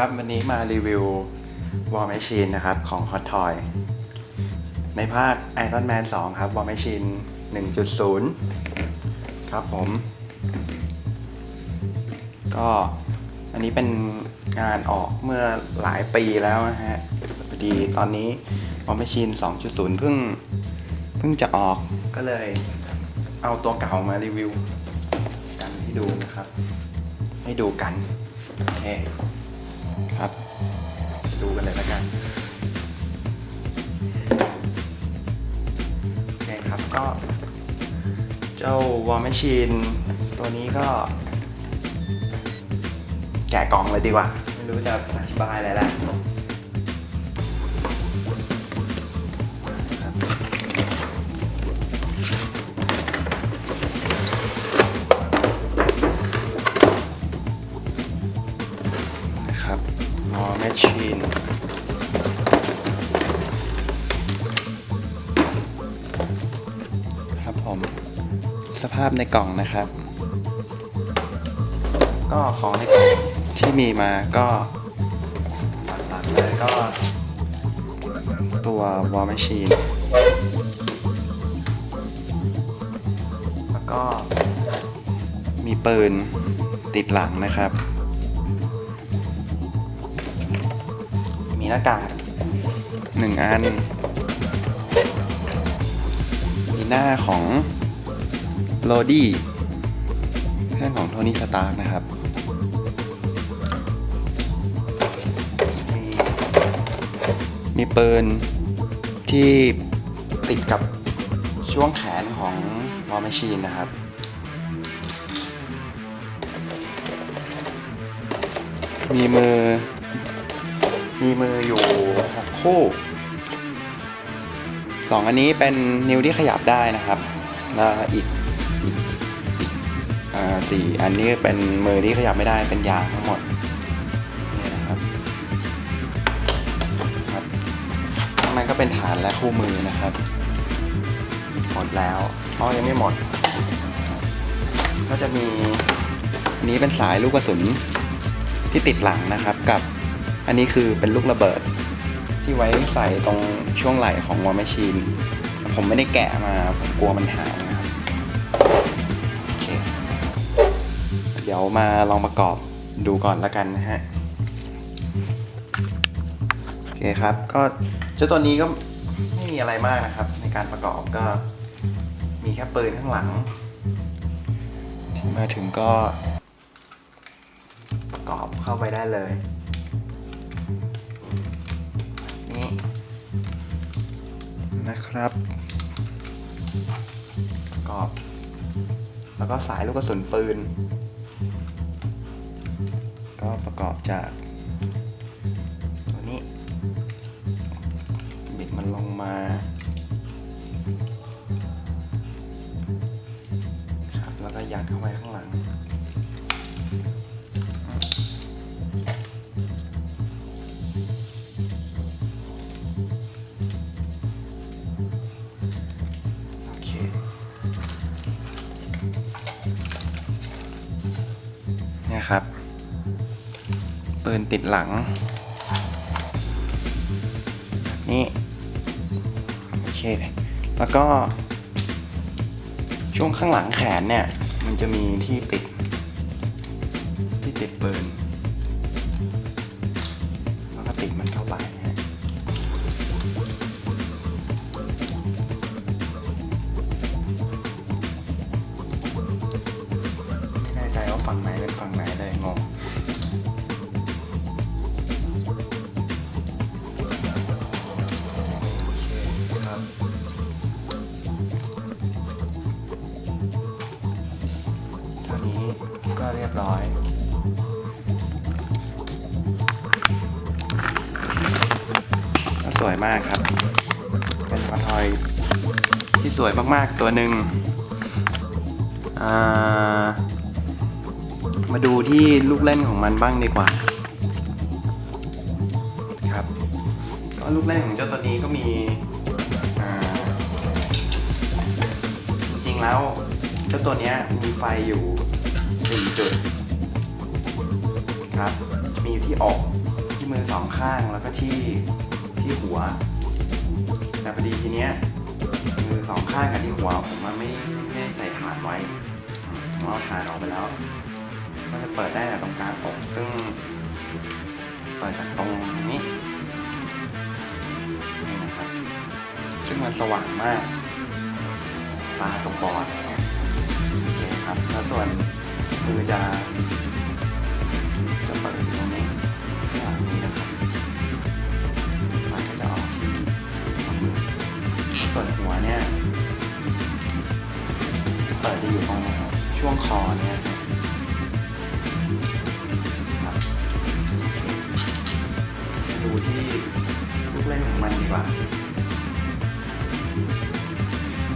ครับ วันนี้มารีวิว War Machine นะครับ ของ Hot Toy ในภาค Iron Man 2 ครับ War Machine 1.0 ครับผม ก็อันนี้เป็นงานออกเมื่อหลายปีแล้วนะฮะพอดีตอนนี้ War Machine 2.0 เพิ่งเพิ่งจะออกก็เลยเอาตัวเก่ามารีวิว กันให้ดูนะครับ ให้ดูกันโอเค ครับ ดูกันเลยละกันโอเคครับก็ เจ้าวอร์มชีนตัวนี้ก็ แกะกล่องเลยดีกว่า ไม่รู้จะอธิบายอะไรแล้ว ในกล่องนะครับ ก็ของในกล่องที่มีมาก็หลักๆเลยก็ ตัว War Machine แล้วก็มีปืนติดหลังนะครับ มีหน้ากากหนึ่งอัน มีหน้าของ โรดี้เพื่อนของโทนี่สตาร์กนะครับมีปืนที่ติดกับช่วงแขนของวอลแมชชีนนะครับ มีมือ มีมืออยู่หกคู่สองอันนี้เป็นนิ้วที่ขยับได้นะครับ แล้วอีก สี่อันนี้เป็นมือที่ขยับไม่ได้เป็นยางทั้งหมดนี่นะครับครับข้างในก็เป็นฐานและคู่มือนะครับ หมดแล้วอ๋อยังไม่หมด ก็จะมีนี้เป็นสายลูกกระสุนที่ติดหลังนะครับกับอันนี้คือเป็นลูกระเบิด ที่ไว้ใส่ตรงช่วงไหล่ของวอร์แมชชีน ผมไม่ได้แกะมาผมกลัวมันหาย ดี๋ยวมาลองประกอบดูก่อนล้วกันนะฮะโอเคครับก็เจ้าตัวนี้ก็ไม่มีอะไรมากนะครับ ในการประกอบก็มีแค่ปืนข้างหลัง ที่มาถึงก็ประกอบเข้าไปได้เลยนี่นะครับประกอบ แล้วก็สายลูกกระสุนปืน ก็ประกอบจากตัวนี้บิดมันลงมาครับแล้วก็ยัดเข้าไปข้างหลัง ปืนติดหลัง นี่ โอเค แล้วก็ ช่วงข้างหลังแขนเนี่ย มันจะมีที่ติด ที่ติดปืน วยมากครับ เป็นคอทอยที่สวยมากๆตัวหนึ่งามาดูที่ลูกเล่นของมันบ้างดีกว่า ครับก็ลูกเล่นของเจ้าตัวนี้ก็มีจริงแล้วเจ้าตัวนี้มีไฟอยู่ 4 จุดครับ มีอยู่ที่อกที่มือสองข้างแล้วก็ที่ ที่หัว แต่พอดีทีเนี้ยมือสองข้างกับที่หัวผมมันไม่ไม่ใส่ฐานไว้ผมเอาฐานออกไปแล้ว ก็จะเปิดได้แต่ตรงกลางอกซึ่งเปิดจากตรงนี้นี่นะครับซึ่งมันสว่างมากตาตรงบอดโอเคครับแล้วส่วนมือจะ งคอเนี่ยครับดูที่ลูกเล่นของมันดีกว่า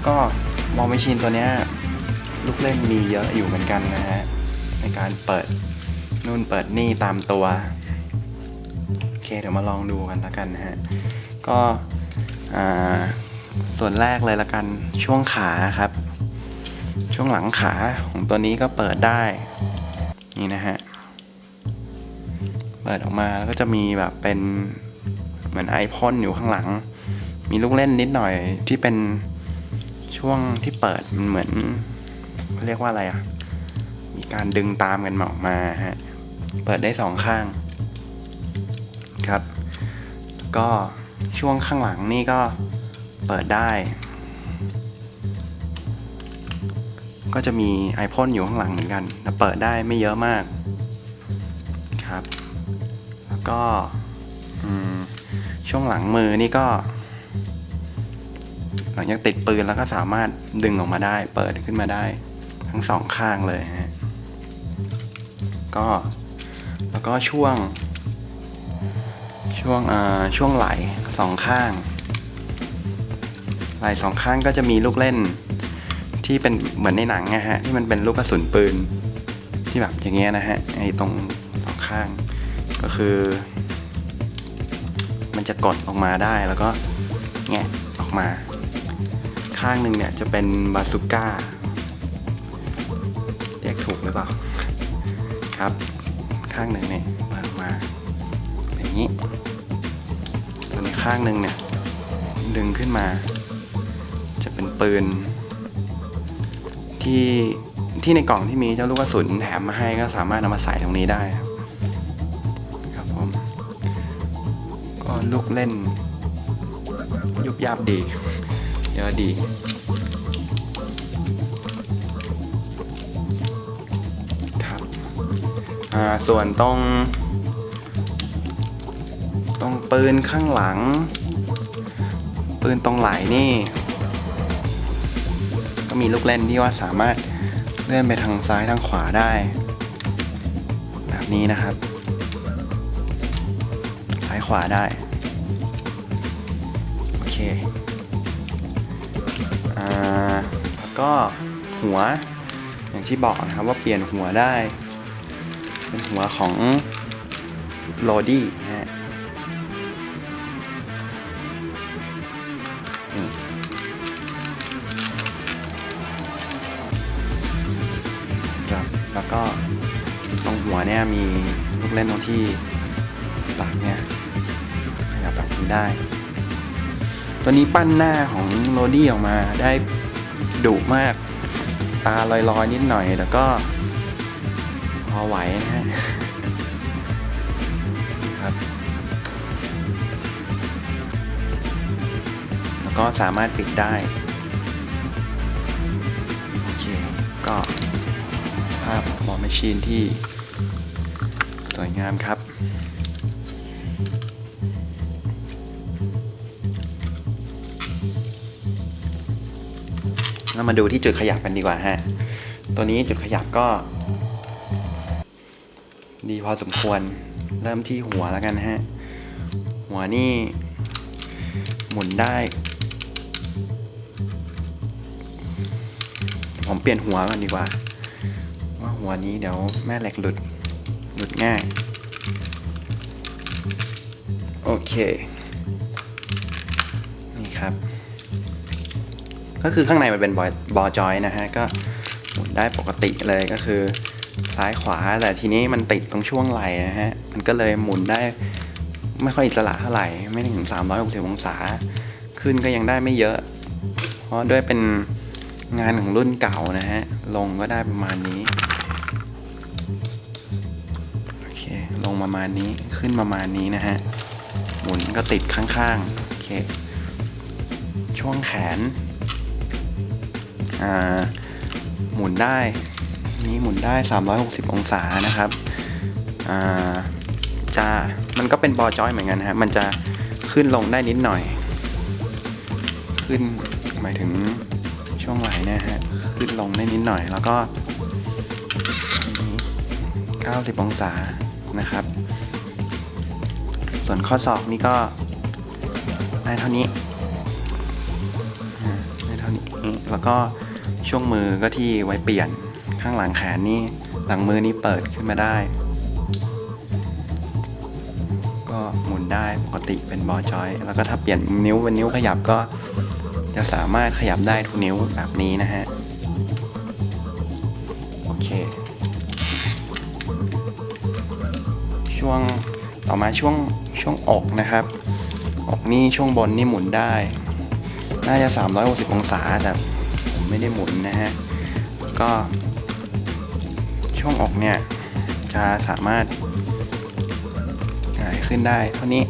ก็มองไม่ชินตัวเนี้ยลูกเล่นมีเยอะอยู่เหมือนกันนะฮะ ในการเปิดนู่นเปิดนี่ตามตัว โอเคเดี๋ยวมาลองดูกันละกันนะฮะ ก็ส่วนแรกเลยละกันช่วงขาครับ ช่วงหลังขาของตัวนี้ก็เปิดได้ นี่นะฮะ เปิดออกมาแล้วก็จะมีแบบเป็นเหมือนไอพ่นอยู่ข้างหลัง มีลูกเล่นนิดหน่อยที่เป็นช่วงที่เปิดมันเหมือนเรียกว่าอะไรอะมีการดึงตามกันออกมาฮะ เปิดได้สองข้างครับ ก็ช่วงข้างหลังนี่ก็เปิดได้ ก็จะมีไอพ่นอยู่ข้างหลังเหมือนกันแต่เปิดได้ไม่เยอะมากครับ แล้วก็ช่วงหลังมือนี่ก็ หลังจากติดปืนแล้วก็สามารถดึงออกมาได้ เปิดขึ้นมาได้ ทั้งสองข้างเลยฮะก็แล้วก็ช่วง ช่วงอ่าช่วงไหล่สองข้างไหล่สองข้างก็จะมีลูกเล่น ที่เป็นเหมือนในหนังนะฮะที่มันเป็นลูกกระสุนปืนที่แบบอย่างเงี้ยนะฮะไอ้ตรงสองข้างก็คือ มันจะกดออกมาได้แล้วก็แงะออกมา ข้างหนึ่งเนี่ยจะเป็นบาซูก้าเรียกถูกหรือเปล่าครับ ข้างหนึ่งเนี่ยเปิดออกมาอย่างนี้ส่วนอีกข้างหนึ่งเนี่ยดึงขึ้นมา จะเป็นปืน ที่ที่ในกล่องที่มีเจ้าลูกกระสุนแถมมาให้ก็สามารถนำมาใส่ตรงนี้ได้ครับครับผมก็ลูกเล่น ยุบยับดีเยอะดีครับอ่าส่วนตรงตรงปืนข้างหลัง ปืนตรงไหลนี่ มีลูกเล่นที่ว่าสามารถเลื่อนไปทางซ้ายทางขวาได้ แบบนี้นะครับ ซ้ายขวาได้ โอเคอ่าแล้วก็หัวอย่างที่บอกนะครับว่าเปลี่ยนหัวได้ เป็นหัวของโรดี้ แล้วก็ตรงหัวเนี่ยมีลูกเล่นตรงที่ปากเนี่ยขยับแบบนี้ได้ ตัวนี้ปั้นหน้าของโรดี้ออกมาได้ดุมาก ตาลอยๆนิดหน่อยแล้วก็พอไหวนะฮะครับ แล้วก็สามารถปิดได้ มอมชีนที่สวยงามครับ เรามาดูที่จุดขยับกันดีกว่าฮะ ตัวนี้จุดขยับก็ ดีพอสมควร เริ่มที่หัวแล้วกันฮะ หัวนี่ หมุนได้ ผมเปลี่ยนหัวก่อนดีกว่า หัวนี้เดี๋ยวแม่เหล็กหลุด หลุดง่าย โอเค นี่ครับ ก็คือข้างในมันเป็นบอบอจอยนะฮะ ก็หมุนได้ปกติเลยก็คือซ้ายขวาแต่ทีนี้มันติดตรงช่วงไหล่นะฮะ มันก็เลยหมุนได้ไม่ค่อยอิสระเท่าไหร่ ไม่ถึง 360 องศา ขึ้นก็ยังได้ไม่เยอะ เพราะด้วยเป็นงานของรุ่นเก่านะฮะ ลงก็ได้ประมาณนี้ ประมาณนี้ขึ้นประมาณนี้นะฮะ หมุนก็ติดข้างๆ โอเค ช่วงแขน อ่า หมุนได้ นี้หมุนได้ 360 องศานะครับ อ่า จะ มันก็เป็นบอจอยเหมือนกันฮะ มันจะขึ้นลงได้นิดหน่อย ขึ้นหมายถึงช่วงไหล่เนี่ยฮะ ขึ้นลงได้นิดหน่อย แล้วก็อันนี้90 องศา นะครับ ส่วนข้อศอกนี่ก็ได้เท่านี้ได้เท่านี้ แล้วก็ช่วงมือก็ที่ไว้เปลี่ยนข้างหลังแขนนี่หลังมือนี่เปิดขึ้นมาได้ ก็หมุนได้ปกติเป็นบอจอย แล้วก็ถ้าเปลี่ยนนิ้วเป็นนิ้วขยับก็จะสามารถขยับได้ทุกนิ้วแบบนี้นะฮะ ช่วงต่อมาช่วงช่วงอกนะครับ อกนี่ช่วงบนนี่หมุนได้ น่าจะ 360 องศาแต่ผมไม่ได้หมุนนะฮะ ก็ช่วงอกเนี่ยจะสามารถหายขึ้นได้เท่านี้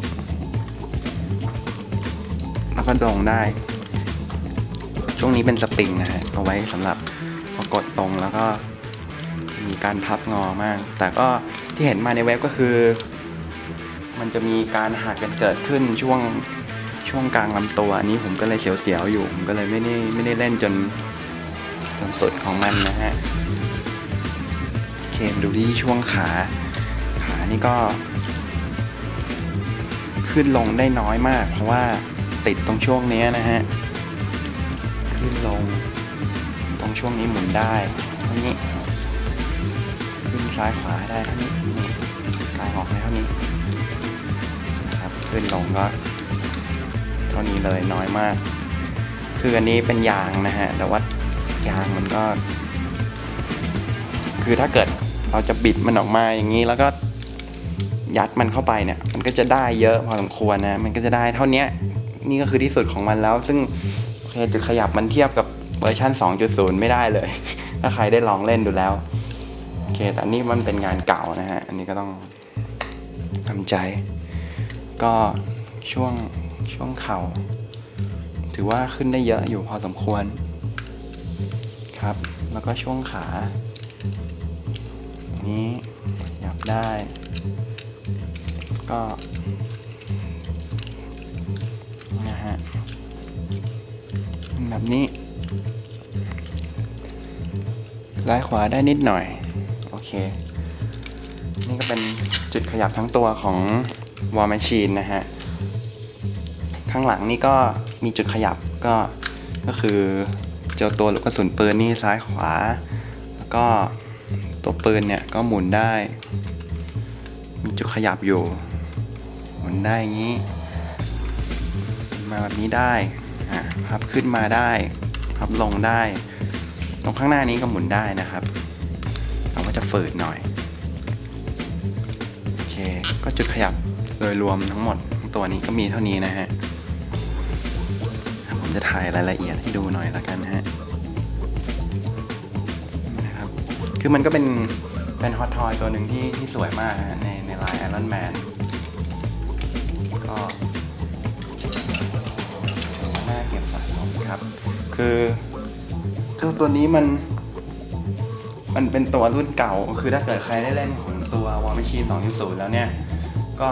แล้วก็ลงได้ ช่วงนี้เป็นสปริงนะฮะเอาไว้สำหรับพอกดตรงแล้วก็มีการพับงอมาก แต่ก็ ที่เห็นมาในเว็บก็คือ มันจะมีการหักกันเกิดขึ้นช่วงช่วงกลางลำตัวอันนี้ผมก็เลยเสียวๆอยู่ผมก็เลยไม่ได้ไม่ได้เล่นจนจนสุดของมันนะฮะโอเคมดูที่ช่วงขาขานี่ก็ ขึ้นลงได้น้อยมาก เพราะว่าติดตรงช่วงนี้นะฮะขึ้นลง ตรงช่วงนี้หมุนได้เท่านี้ ซ้ายขวาได้เท่านี้นี่กายออกได้เท่านี้นะครับขึ้นลงก็เท่านี้เลยน้อยมาก คืออันนี้เป็นยางนะฮะแต่ว่ายางมันก็ คือถ้าเกิดเราจะบิดมันออกมาอย่างนี้แล้วก็ยัดมันเข้าไปเนี่ย มันก็จะได้เยอะพอสมควรนะ มันก็จะได้เท่านี้นี่ก็คือที่สุดของมันแล้ว ซึ่งโอเคจุดขยับมันเทียบกับเวอร์ชัน2.0 ไม่ได้เลย ถ้าใครได้ลองเล่นดูแล้ว อเคแต่นี่มันเป็นงานเก่านะฮะ อันนี้ก็ต้องทำใจ ก็ช่วงช่วงเข่า ถือว่าขึ้นได้เยอะอยู่พอสมควรครับ แล้วก็ช่วงขา นี้หยับได้ ก็นะฮะแบบนี้ซ้ายขวาได้นิดหน่อย เค นี่ก็เป็นจุดขยับทั้งตัวของ War Machine นะฮะ ข้างหลังนี่ก็มีจุดขยับก็ก็คือเจ้าตัวลูกกระสุนปืนนี่ซ้ายขวา แล้วก็ตัวปืนเนี่ยก็หมุนได้ มีจุดขยับอยู่ หมุนได้อย่างนี้ มาแบบนี้ได้อะพับขึ้นมาได้พับลงได้ ตรงข้างหน้านี้ก็หมุนได้นะครับ จะฝืดหน่อย โอเค ก็จุดขยับโดยรวมทั้งหมดทั้งตัวนี้ก็มีเท่านี้นะฮะ ผมจะถ่ายรายละเอียดให้ดูหน่อยละกันฮะนะครับ คือมันก็เป็นเป็นฮอตทอยตัวหนึ่งที่ที่สวยมากนะฮะในในลายไอรอนแมนก็น่าเก็บสะสมครับ คือคือตัวนี้มัน มันเป็นตัวรุ่นเก่า คือถ้าเกิดใครได้เล่นของตัว War Machine 2.0 แล้วเนี่ย ก็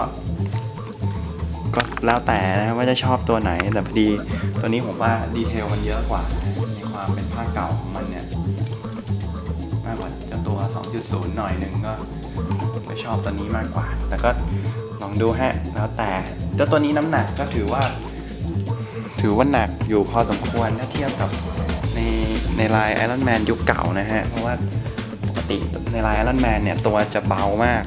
ก็แล้วแต่นะว่าจะชอบตัวไหน แต่พอดีตัวนี้ผมว่าดีเทลมันเยอะกว่าในความเป็นภาคเก่าของมันเนี่ย มากกว่าจะตัว 2.0 หน่อยนึงก็ก็ชอบตัวนี้มากกว่า แต่ก็ลองดูฮะ แล้วแต่เจ้าตัวนี้น้ำหนักก็ถือว่า ถือว่าหนักอยู่พอสมควรถ้าเทียบกับ ในลายไอรอนแมนยุคเก่านะฮะ เพราะว่าปกติในลายไอรอนแมนเนี่ย ตัวจะเบามาก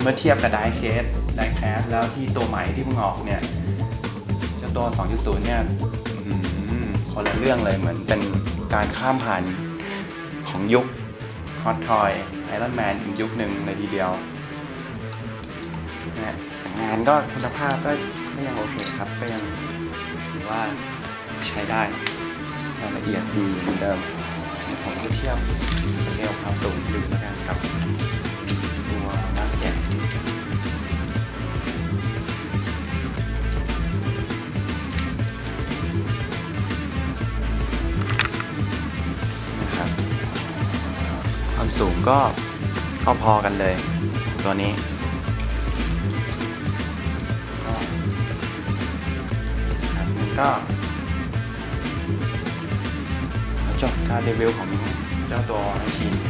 เมื่อเทียบกับไดเคสไดแคสแล้วที่ตัวใหม่ที่เพิ่งออกเนี่ยเจ้าตัว 2.0 เนี่ยคนละเรื่องเลยเหมือนเป็นการข้ามผ่านของยุคฮอตทอยไอรอนแมนอีกยุคหนึ่งเลยทีเดียวนะงานก็คุณภาพก็ก็ยังโอเคครับ ก็ยังถือว่าใช้ได้ รายละเอียดดีเหมือนเดิมผมจะเทียบสเกลความสูงดูแล้วกันครับตัวมาร์คเจ็ดนะครับความสูงก็พอๆกันเลย ตัวนี้ก็ ก็ขอจบการรีวิวของเจ้าตัวไอชิน